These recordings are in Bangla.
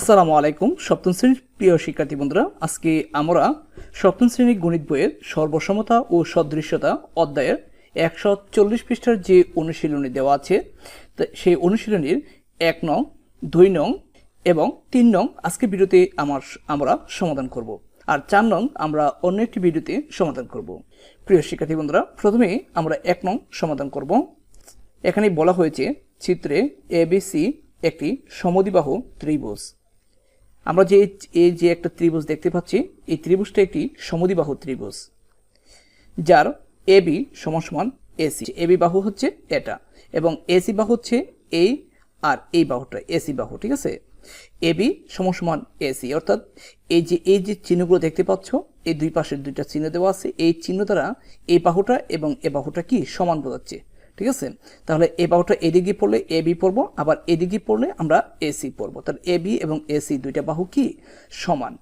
আসসালামু আলাইকুম। সপ্তম শ্রেণির প্রিয় শিক্ষার্থী বন্ধুরা, আজকে আমরা সপ্তম শ্রেণির গণিত বইয়ের সর্বসমতা ও সদৃশ্যতা অধ্যায়ের একশো চল্লিশ পৃষ্ঠার যে অনুশীলনী দেওয়া আছে সেই অনুশীলনীর এক নং, দুই নং এবং তিন নং আজকে ভিডিওতে আমার আমরা সমাধান করব। আর চার নং আমরা অন্য একটি ভিডিওতে সমাধান করব। প্রিয় শিক্ষার্থী বন্ধুরা, প্রথমে আমরা এক নং সমাধান করব। এখানে বলা হয়েছে, চিত্রে এবিসি একটি সমদিবাহ ত্রিভুজ। আমরা যে এই যে একটা ত্রিভুজ দেখতে পাচ্ছি, এই ত্রিভুজটা একটি সমদিবাহু ত্রিভুজ, যার এবি সমান সমান এসি এবি বাহু হচ্ছে এটা, এবং এসি বাহু হচ্ছে এই আর এই বাহুটা এসি বাহু, ঠিক আছে? এবি সমান সমান এসি অর্থাৎ এই যে এই যে চিহ্নগুলো দেখতে পাচ্ছ, এই দুই পাশের দুইটা চিহ্ন দেওয়া আছে, এই চিহ্ন দ্বারা এই বাহুটা এবং এ বাহুটা কি সমান বোঝাচ্ছে? ঠিক আছে? তাহলে এ বাহুটা এদিকে পড়লে এ বি পড়ব, আবার এদিকে পড়লে আমরা এসি পড়ব। তাহলে এ বি এবং এসি দুইটা বাহু কি? সমান।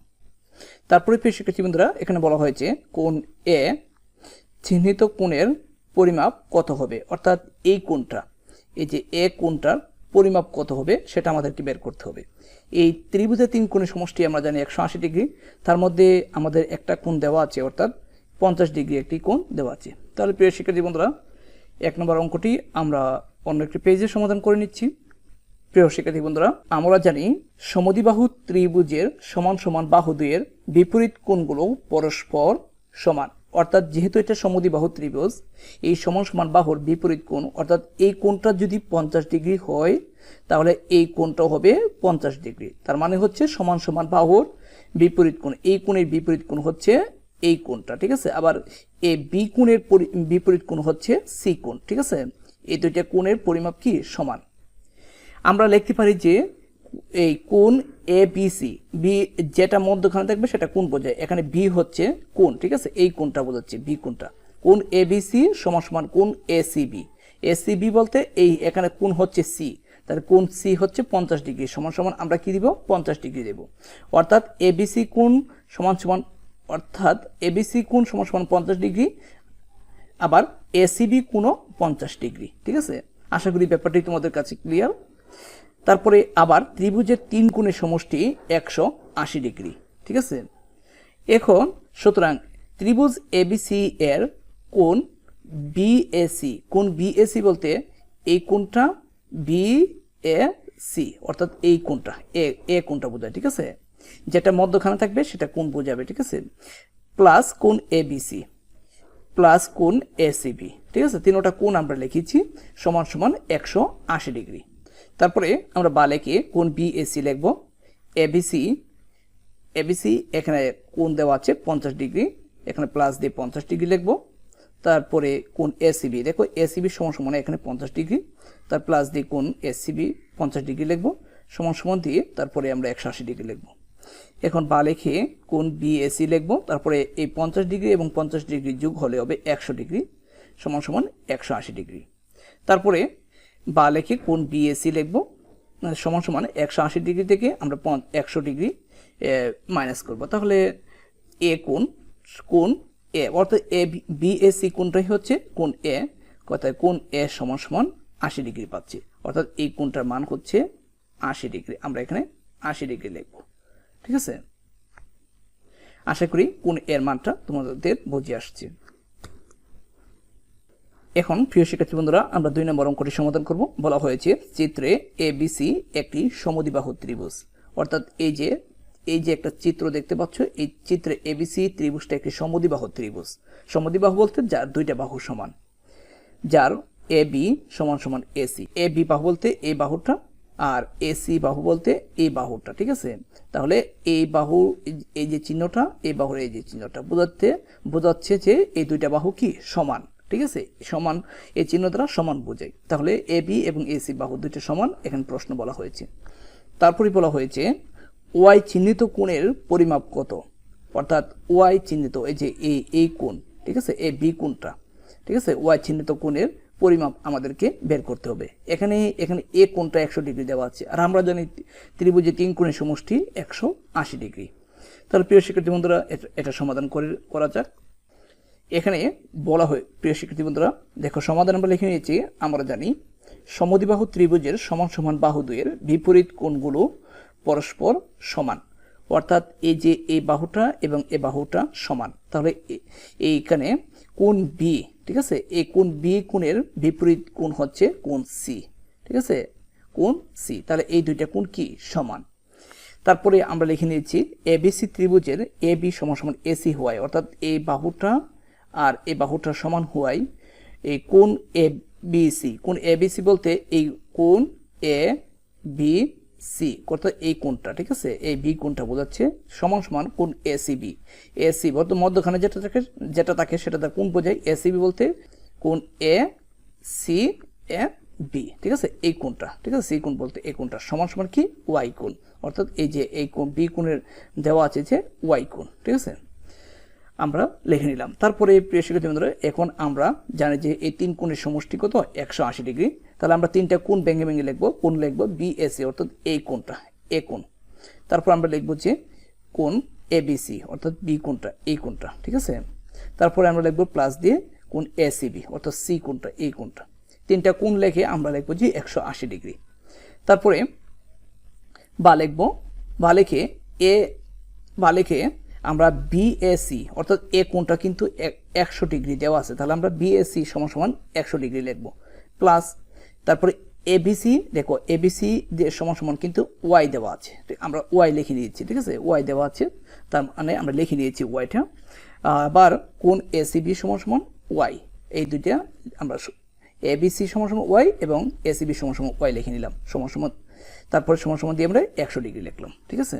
তারপরে প্রিয় শিক্ষার্থী বন্ধুরা, এখানে বলা হয়েছে কোন এ চিহ্নিত কোণের পরিমাপ কত হবে? অর্থাৎ এই কোণটা, এই যে এ কোণটার পরিমাপ কত হবে, সেটা আমাদেরকে বের করতে হবে। এই ত্রিভুজের তিন কোণের সমষ্টি আমরা জানি একশো আশি ডিগ্রি, তার মধ্যে আমাদের একটা কোণ দেওয়া আছে, অর্থাৎ পঞ্চাশ ডিগ্রি একটি কোণ দেওয়া আছে। তাহলে প্রিয় শিক্ষার্থী বন্ধুরা এক নম্বর অঙ্কটি আমরা অন্য একটি পেজে সমাধান করে নিচ্ছি। প্রিয় শিক্ষার্থী বন্ধুরা, আমরা জানি সমদিবাহু ত্রিভুজের সমান সমান বাহু দুইয়ের বিপরীত কোণগুলো পরস্পর সমান। অর্থাৎ যেহেতু এটা সমদিবাহু ত্রিভুজ, এই সমান সমান বাহুর বিপরীত কোণ, অর্থাৎ এই কোণটা যদি পঞ্চাশ ডিগ্রি হয়, তাহলে এই কোণটাও হবে পঞ্চাশ ডিগ্রি। তার মানে হচ্ছে সমান সমান বাহুর বিপরীত কোণ। এই কোণের বিপরীত কোণ হচ্ছে এই কোণটা, ঠিক আছে? আবার এ বি কোণের পরি- বিপরীত কোণ হচ্ছে সি কোণ, ঠিক আছে? এই দুইটা কোণের পরিমাপ কি? সমান। আমরা লিখতে পারি যে এই কোণ এ বি সি বি যেটা মধ্যখানে থাকবে সেটা কোণ বোঝায়। এখানে বি হচ্ছে কোণ, ঠিক আছে? এই কোণটা বোঝাচ্ছে বি কোণটা। কোণ এ বি সি সমান সমান কোণ A C B A C B বলতে এই এখানে কোণ হচ্ছে সি তাহলে কোণ সি হচ্ছে পঞ্চাশ ডিগ্রি, সমান সমান আমরা কি দিব? পঞ্চাশ ডিগ্রি দেব। অর্থাৎ এ বি সি কোণ সমান সমান অর্থাৎ এ বি সি কোণ সমান সমান পঞ্চাশ ডিগ্রি, আবার এসিবি কোনো পঞ্চাশ ডিগ্রি, ঠিক আছে? আশা করি ব্যাপারটি তোমাদের কাছে ক্লিয়ার তারপরে আবার ত্রিভুজের তিন কোণের সমষ্টি একশো আশি ডিগ্রি, ঠিক আছে? এখন সুতরাং ত্রিভুজ এবিসি এর কোণ বিএসি কোণ বিএসি বলতে এই কোণটা বি এ সি অর্থাৎ এই কোণটা, এ এ কোণটা বোঝায়, ঠিক আছে? যেটা মধ্যখানে থাকবে সেটা কোন বোঝাবে, ঠিক আছে? প্লাস কোণ এবিসি প্লাস কোণ এসিবি ঠিক আছে? তিনোটা কোন আমরা লিখেছি, সমান সমান একশো আশি ডিগ্রি। তারপরে আমরা বা বালেকে কোণ বিএসি লিখব এবিসি এবিসি এখানে কোন দেওয়া আছে পঞ্চাশ ডিগ্রি, এখানে প্লাস দিয়ে পঞ্চাশ ডিগ্রি লিখব। তারপরে কোণ এসিবি দেখো এসিবি সমান সমান এখানে পঞ্চাশ ডিগ্রি, তার প্লাস দিয়ে কোণ এসিবি পঞ্চাশ ডিগ্রি লিখব, সমান সমান দিয়ে তারপরে আমরা একশো আশি ডিগ্রি লিখব। এখন বা লিখে কোন বিএসি লিখব, তারপরে এই পঞ্চাশ ডিগ্রি এবং পঞ্চাশ ডিগ্রি যুগ হলে হবে একশো ডিগ্রি, সমান সমান একশো আশি ডিগ্রি। তারপরে বা লিখে কোন বিএসি লিখব মানে সমান সমান একশো আশি ডিগ্রি থেকে আমরা একশো ডিগ্রি মাইনাস করব। তাহলে এ কোন? কোন এ অর্থাৎ এ বিএসি কোনটাই হচ্ছে? কোন এ কথায় কোন এ সমান সমান আশি ডিগ্রি পাচ্ছি। অর্থাৎ এই কোনটার মান হচ্ছে আশি ডিগ্রি। আমরা এখানে আশি ডিগ্রি লিখব। ঠিক আছে? আশা করি কোন এর মানটা তোমাদের বুঝে আসছে। এখন প্রিয় শিক্ষার্থী বন্ধুরা, আমরা দুই নম্বর অঙ্কটি সমাধান করব। বলা হয়েছে চিত্রে এ বিসি একটি সমদিবাহু ত্রিভুজ। অর্থাৎ এই যে এই যে একটা চিত্র দেখতে পাচ্ছ, এই চিত্রে এ এবিসি ত্রিভুজটা একটি সমদিবাহু ত্রিভুজ। সমদিবাহু বলতে যার দুইটা বাহু সমান, যার এ বি সমান সমান এসি এ বি বাহু বলতে এই বাহুটা আর এসি বাহু বলতে এই বাহুটা, ঠিক আছে? তাহলে এই বাহু, এই যে চিহ্নটা এই বাহুর এই যে চিহ্নটা বোঝাতে বোঝাচ্ছে যে এই দুইটা বাহু কি? সমান, ঠিক আছে? সমান, এই চিহ্ন দ্বারা সমান বোঝায়। তাহলে এ বি এবং এসি বাহু দুইটা সমান, এখানে প্রশ্ন বলা হয়েছে। তারপরে বলা হয়েছে ওয়াই চিহ্নিত কোণের পরিমাপ কত? অর্থাৎ ওয়াই চিহ্নিত, এই যে এই কোণ, ঠিক আছে? এ বি কোণটা, ঠিক আছে? ওয়াই চিহ্নিত কোণের পরিমাপ আমাদেরকে বের করতে হবে। এখানে এখানে এ কোণটা একশো ডিগ্রি দেওয়া আছে, আর আমরা জানি ত্রিভুজে তিন কোণের সমষ্টি একশো আশি ডিগ্রি। তাহলে প্রিয় শিক্ষার্থী বন্ধুরা, এটা- সমাধান করে, করা যাক। এখানে বলা হয়, প্রিয় শিক্ষার্থী বন্ধুরা, দেখো সমাধান আমরা লিখে নিয়েছি, আমরা জানি সমদিবাহু ত্রিভুজের সমান সমান বাহু দুয়ের বিপরীত কোণগুলো পরস্পর সমান। অর্থাৎ এই যে, এই বাহুটা এবং এ বাহুটা সমান। তাহলে এইখানে কোন বি ঠিক আছে? এই কোণ বি কোণের বিপরীত কোণ হচ্ছে কোণ সি ঠিক আছে? কোণ সি তাহলে এই দুইটা কোণ কি? সমান। তারপরে আমরা লিখে নিয়েছি এবিসি ত্রিভুজের এ বি সমান সমান এসি হওয়ায়। অর্থাৎ এই বাহুটা আর এই বাহুটা সমান হওয়ায় এই কোণ এ বি সি কোণ এ বি সি বলতে এই কোণ এ বি সি অর্থাৎ এই কোনটা ঠিক আছে? এই বি কোনটা বোঝাচ্ছে সমান সমান কোন A C B. A C অর্থাৎ মধ্যখানে যেটা থাকে যেটা থাকে সেটা তার কোন বোঝায়। এ সি বি বলতে কোন এ সি এ বি, ঠিক আছে? এই কোনটা ঠিক আছে? সি কোন বলতে এই কোনটা সমান সমান কি? ওয়াই কোন অর্থাৎ এই যে এই কোন বি কোণের দেওয়া আছে যে ওয়াই কোন ঠিক আছে? আমরা লিখে নিলাম। তারপরে, প্রিয় শিক্ষার্থী বন্ধুরা, এখন আমরা জানি যে এই তিন কোণের সমষ্টি কত? একশো আশি ডিগ্রি। তাহলে আমরা তিনটা কোণ ভেঙে ভেঙে লিখব। কোণ লিখব বিএসি অর্থাৎ এই কোণটা এ কোণ। তারপর আমরা লিখব যে কোণ এবিসি অর্থাৎ বি কোণটা এই কোণটা, ঠিক আছে? তারপরে আমরা লিখব প্লাস দিয়ে কোন কোণ এসিবি অর্থাৎ সি কোণটা এই কোণটা। তিনটা কোণ লেখে আমরা লিখব যে একশো আশি ডিগ্রি। তারপরে বা লিখব, বা লিখে এ বা লিখে আমরা বিএসি অর্থাৎ এ কোণটা কিন্তু একশো ডিগ্রি দেওয়া আছে। তাহলে আমরা বিএসি সমান সমান একশো ডিগ্রি লিখব। প্লাস তারপরে এবিসি দেখো এবিসি সমান সমান কিন্তু ওয়াই দেওয়া আছে। আমরা ওয়াই লিখে নিয়েছি ঠিক আছে? ওয়াই দেওয়া আছে। তার মানে আমরা লিখে নিয়েছি ওয়াইটা আবার কোন এসিবি সমান সমান ওয়াই এই দুইটা আমরা এবিসি সমান সমান ওয়াই এবং এসিবি সমান সমান ওয়াই লিখে নিলাম। সমান সমান, তারপরে সমান সমান দিয়ে আমরা একশো ডিগ্রি লিখলাম, ঠিক আছে?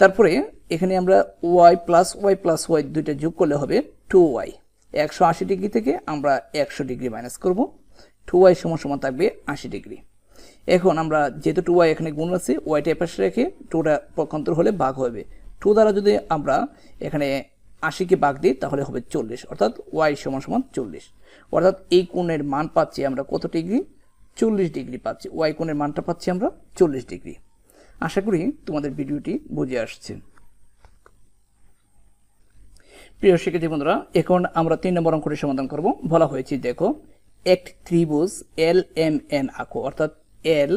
তারপরে এখানে আমরা Y plus Y plus Y দুইটা যোগ করলে হবে টু ওয়াই একশো আশি ডিগ্রি থেকে আমরা একশো ডিগ্রি মাইনাস করব। টু ওয়াই সমান সমান থাকবে আশি ডিগ্রি। এখন আমরা যেহেতু টু ওয়াই এখানে গুণ আছে ওয়াইটা এপাশে রেখে টুটা পক্ষান্তর হলে ভাগ হবে। টু দ্বারা যদি আমরা এখানে আশিকে ভাগ দিই, তাহলে হবে চল্লিশ, অর্থাৎ ওয়াই সমান সমান চল্লিশ। অর্থাৎ এই কোণের মান পাচ্ছি আমরা কত ডিগ্রি? চল্লিশ ডিগ্রি পাচ্ছি। ওয়াই কোণের মানটা পাচ্ছি আমরা চল্লিশ ডিগ্রি। আশা করি তোমাদের ভিডিওটি বুঝে আসছে। প্রিয় শিক্ষার্থী বন্ধুরা, এখন আমরা তিন নম্বর অঙ্কটি সমাধান করব। বলা হয়েছে, দেখো, এক ত্রিভুজ এল, এম, এন আঁকো, অর্থাৎ এল,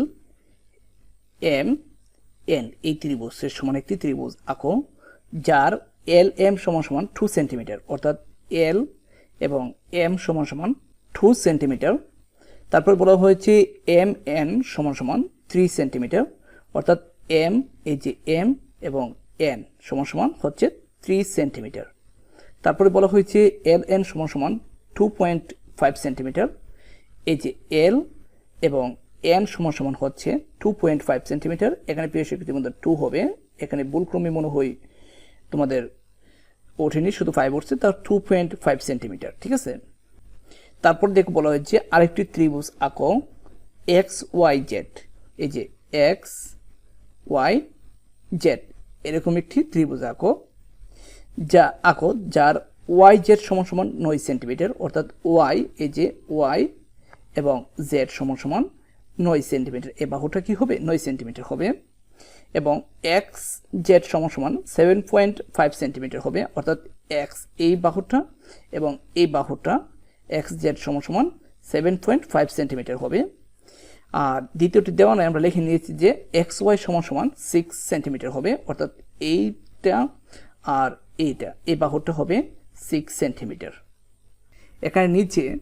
এম, এন, এই ত্রিভুজের সমান একটি ত্রিভুজ আঁকো, যার এল, এম সমান সমান টু সেন্টিমিটার অর্থাৎ এল এবং এম সমান সমান টু সেন্টিমিটার তারপর বলা হয়েছে, এম, এন সমান সমান থ্রি সেন্টিমিটার অর্থাৎ এম এই যে এম এবং এন সমান সমান হচ্ছে থ্রি সেন্টিমিটার তারপরে বলা হয়েছে এল এন সমান সমান টু পয়েন্ট ফাইভ সেন্টিমিটার এই যে এল এবং এন সমান সমান হচ্ছে টু পয়েন্ট ফাইভ সেন্টিমিটার এখানে প্রিয় শিক্ষার্থীর মধ্যে টু হবে। এখানে ভুলক্রমে মনে হয় তোমাদের ওঠেনি, শুধু ফাইভ উঠছে, তার টু পয়েন্ট ফাইভ সেন্টিমিটার ঠিক আছে? তারপর দেখো, বলা হয়েছে আরেকটি ত্রিভুজ আঁকো এক্স ওয়াই জেড এই যে এক্স ওয়াই জেড এরকম একটি ত্রিভুজ আঁকো, যা আঁকো, যার ওয়াই জেড সমান সমান নয় সেন্টিমিটার, অর্থাৎ ওয়াই এই যে ওয়াই এবং জেড সমান সমান নয় সেন্টিমিটার। এ বাহুটা কি হবে? নয় সেন্টিমিটার হবে এবং এক্স জেড সমান সমান সেভেন পয়েন্ট ফাইভ সেন্টিমিটার হবে, অর্থাৎ এক্স এই বাহুটা এবং এই বাহুটা এক্স জেড সমান সমান সেভেন পয়েন্ট ফাইভ সেন্টিমিটার হবে। আর দ্বিতীয়টি দেওয়া নয় আমরা লিখে নিয়েছি যে এক্স ওয়াই সমান সমান সিক্স সেন্টিমিটার হবে, অর্থাৎ এইটা আর এইটা, এই বাহুটা হবে সিক্স সেন্টিমিটার এখানে নিচে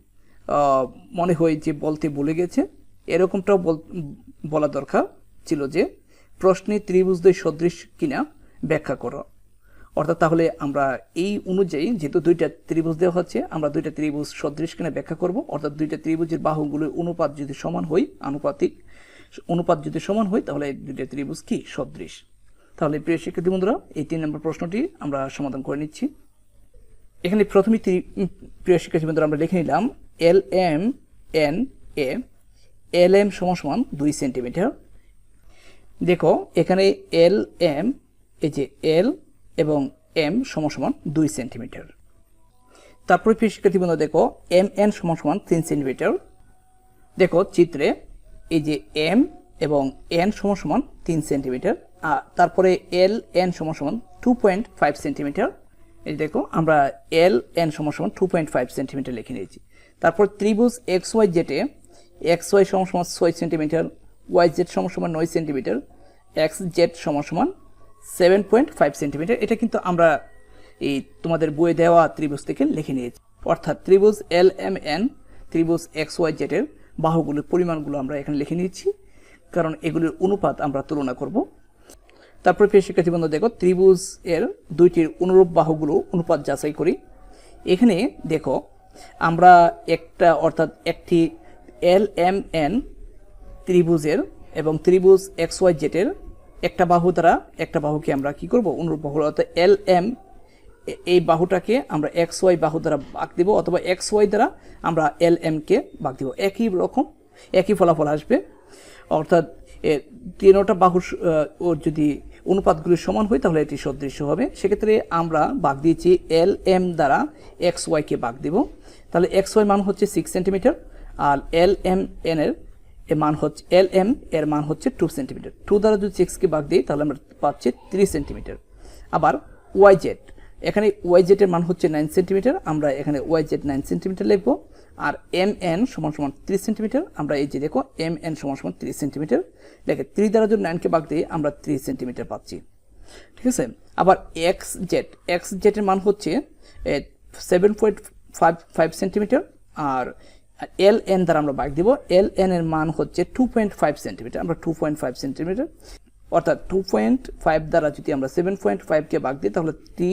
মনে হয় যে বলতে ভুলে গেছে, এরকমটাও বল- দরকার ছিল যে প্রশ্নে ত্রিভুজদ্বয় সদৃশ কিনা ব্যাখ্যা করো। অর্থাৎ তাহলে আমরা এই অনুযায়ী যেহেতু দুইটা ত্রিভুজ দেওয়া হচ্ছে, আমরা দুইটা ত্রিভুজ সদৃশ কিনা ব্যাখ্যা করব। অর্থাৎ দুইটা ত্রিভুজের বাহুগুলোর অনুপাত যদি সমান হয়, আনুপাতিক অনুপাত যদি সমান হয়, তাহলে দুইটা ত্রিভুজ কি? সদৃশ। তাহলে প্রিয় শিক্ষার্থী বন্ধুরা, এই তিন নম্বর প্রশ্নটি আমরা সমাধান করে নিচ্ছি। এখানে প্রথমে প্রিয় শিক্ষার্থী বন্ধুরা, আমরা লিখে নিলাম এল এম এন, এ এল এম সমান সমান দুই সেন্টিমিটার। দেখো, এখানে এল এম এই যে এল এবং এম সমান সমান দুই সেন্টিমিটার। তারপরে প্রিয় শিক্ষার্থী বন্ধুরা দেখো এম এন সমান তিন সেন্টিমিটার। দেখো, চিত্রে এই যে এম এবং এন সমান তিন সেন্টিমিটার, আর তারপরে এল এন সমান টু পয়েন্ট ফাইভ সেন্টিমিটার। এই দেখো, আমরা এল এন সমান টু পয়েন্ট ফাইভ সেন্টিমিটার লিখে নিয়েছি। তারপর ত্রিভুজ এক্স ওয়াই জেটে এক্স ওয়াই সমান ছয় সেন্টিমিটার ওয়াই জেড সমান নয় সেন্টিমিটার এক্স জেড সমান সেভেন পয়েন্ট ফাইভ সেন্টিমিটার এটা কিন্তু আমরা এই তোমাদের বইয়ে দেওয়া ত্রিভুজ থেকে লিখে নিয়েছি। অর্থাৎ ত্রিভুজ এল এম এন, ত্রিভুজ এক্স ওয়াই জেডের বাহুগুলোর পরিমাণগুলো আমরা এখানে লিখে নিয়েছি, কারণ এগুলির অনুপাত আমরা তুলনা করব। তারপরে প্রিয় শিক্ষার্থী বন্ধু, দেখো, ত্রিভুজ এর দুইটির অনুরূপ বাহুগুলো অনুপাত যাচাই করি। এখানে দেখো, আমরা একটা, অর্থাৎ একটি এল এম এন ত্রিভুজের এবং ত্রিভুজ এক্স ওয়াই জেটের একটা বাহু দ্বারা একটা বাহুকে আমরা কি করব? অনুরূপ বাহু। অর্থাৎ এল এম এই বাহুটাকে আমরা এক্স ওয়াই বাহু দ্বারা ভাগ দিব অথবা এক্স ওয়াই দ্বারা আমরা এল এমকে ভাগ দিব। একই রকম, একই ফলাফল আসবে। অর্থাৎ তিনোটা বাহুর ওর যদি অনুপাতগুলি সমান হয় তাহলে এটি সদৃশ্য হবে। সেক্ষেত্রে আমরা ভাগ দিয়েছি এল এম দ্বারা এক্স ওয়াইকে ভাগ দিব। তাহলে এক্স ওয়াই মান হচ্ছে সিক্স সেন্টিমিটার আর এল এম এন এর মান হচ্ছে এল এম এর মান হচ্ছে টু সেন্টিমিটার। টু দ্বারা যদি সিক্সকে ভাগ দিই, তাহলে আমরা পাচ্ছি থ্রি সেন্টিমিটার। আবার ওয়াই জেড এখানে ওয়াই জেটের মান হচ্ছে নাইন সেন্টিমিটার, আমরা এখানে ওয়াই জেড নাইন সেন্টিমিটার লিখব। আর এম এন সমান সমান ত্রিশ সেন্টিমিটার, আমরা এই যে দেখো এম এন সমান সমান ত্রিশ সেন্টিমিটার। দেখে থ্রি দ্বারা যদি নাইনকে ভাগ দিই, আমরা ত্রিশ সেন্টিমিটার পাচ্ছি। ঠিক আছে? আবার এক্স জেড এক্স জেটের মান হচ্ছে seven point five five centimetre. আর এল এন দ্বারা আমরা ভাগ দিব। এল এন এর মান হচ্ছে টু পয়েন্ট ফাইভ সেন্টিমিটার আমরা টু পয়েন্ট ফাইভ সেন্টিমিটার অর্থাৎ টু পয়েন্ট ফাইভ দ্বারা যদি আমরা সেভেন পয়েন্ট ফাইভকে ভাগ দিই, তাহলে থ্রি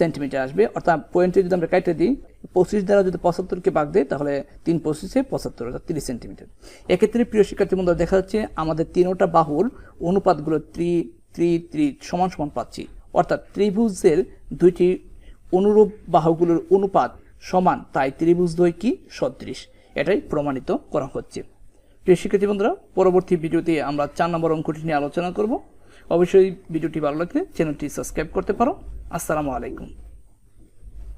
সেন্টিমিটার আসবে। অর্থাৎ পয়েন্টে যদি আমরা কেটে দিই, পঁচিশ দ্বারা যদি পঁচাত্তরকে ভাগ দিই, তাহলে তিন পঁচিশে পঁচাত্তর, অর্থাৎ তিরিশ সেন্টিমিটার এক্ষেত্রে প্রিয় শিক্ষার্থী বন্ধুরা, দেখা যাচ্ছে আমাদের তিনোটা বাহুর অনুপাতগুলো ত্রি ত্রি ত্রি সমান সমান পাচ্ছি। অর্থাৎ ত্রিভুজের দুইটি অনুরূপ বাহুগুলোর অনুপাত সমান, তাই ত্রিভুজ দ্বয় কি? সদৃশ। এটাই প্রমাণিত করা হচ্ছে। প্রিয় শিক্ষার্থী বন্ধুরা, পরবর্তী ভিডিওতে আমরা চার নম্বর অঙ্কটি নিয়ে আলোচনা করব। অবশ্যই ভিডিওটি ভালো লাগলে চ্যানেলটি সাবস্ক্রাইব করতে পারো। আসসালামু আলাইকুম।